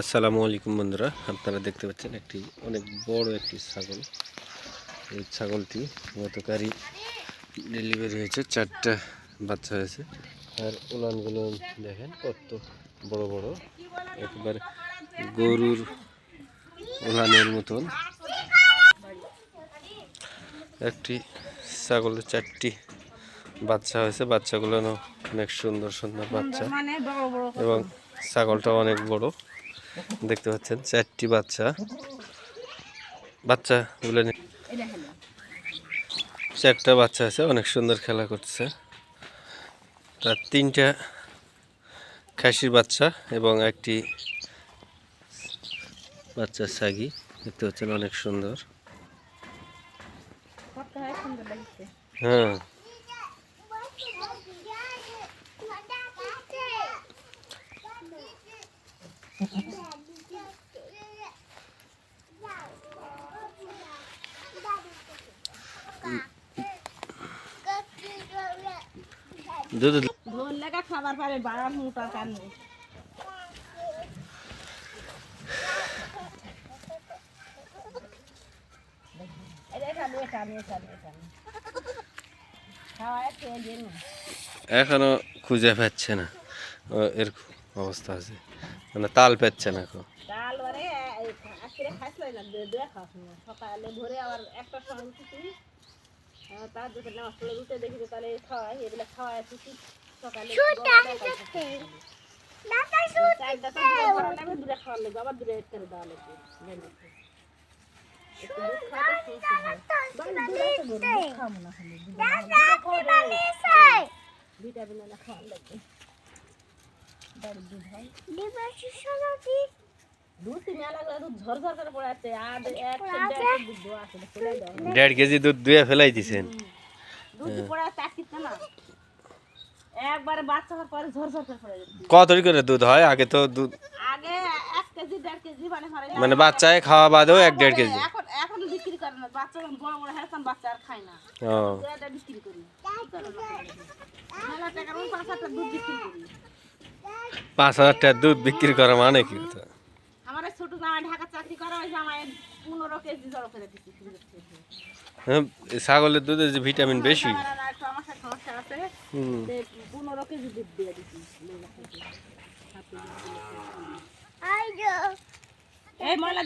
আসসালামু আলাইকুম বন্ধুরা আপনারা দেখতে পাচ্ছেন একটি অনেক বড় একটি ছাগল। এই ছাগলটি গতকালই ডেলিভারি হয়েছে চারটা বাচ্চা হয়েছে। আর উলানগুলো দেখেন কত বড় বড় একবার গরুর উলানের মতন। একটি ছাগলের চারটি বাচ্চা হয়েছে বাচ্চাগুলো অনেক সুন্দর সুন্দর বাচ্চা। মানে এবং ছাগলটা অনেক বড়। দেখতে পাচ্ছেন, চারটি বাচ্চা। বাচ্চা বলে চারটা বাচ্চা আছে, অনেক সুন্দর খেলা করছে। তার তিনটা খাসির বাচ্চা এবং একটি বাচ্চা সাগি। দেখতে পাচ্ছেন, অনেক সুন্দর। হয় সুন্দর লাগছে হ্যাঁ দুধ ধর লেগা খাবার পারে বাড়ার মোটার কারণে এখনও খুঁজে পাচ্ছে না। এরকম অবস্থা আছে। মানে তাল পাচ্ছে না বারে আজকে খাইছিল না সকালে ভোরে আবার একটা সময় তার যদি নামাজ পড়ে উঠে দেখি যে তাহলে খাওয়াই এগুলো খাওয়াই তুই সকালে দূরে করা লাগবে আবার দূরে করে দেওয়া লাগবে হয়। ভিটামিন দুধ হয় দেড় দুধ দেওয়া আছে ফেলে দাও। দেড় কেজি দুধ দুয়ে ফেলাই দিছেন। করে কত করে দুধ হয়? আগে তো দুধ আগে এক কেজি দেড় কেজি মানে মানে বাচ্চায় খাওয়া বাদেও এক দেড় কেজি। এখন এখন বিক্রি করে না বাচ্চা যখন বড় বড় হয় পাঁচ হাজার পাঁচ টাকার দুধ বিক্রি করা মানে কি? ছাগলের দুধে যে ভিটামিন বেশি। এই ময়লা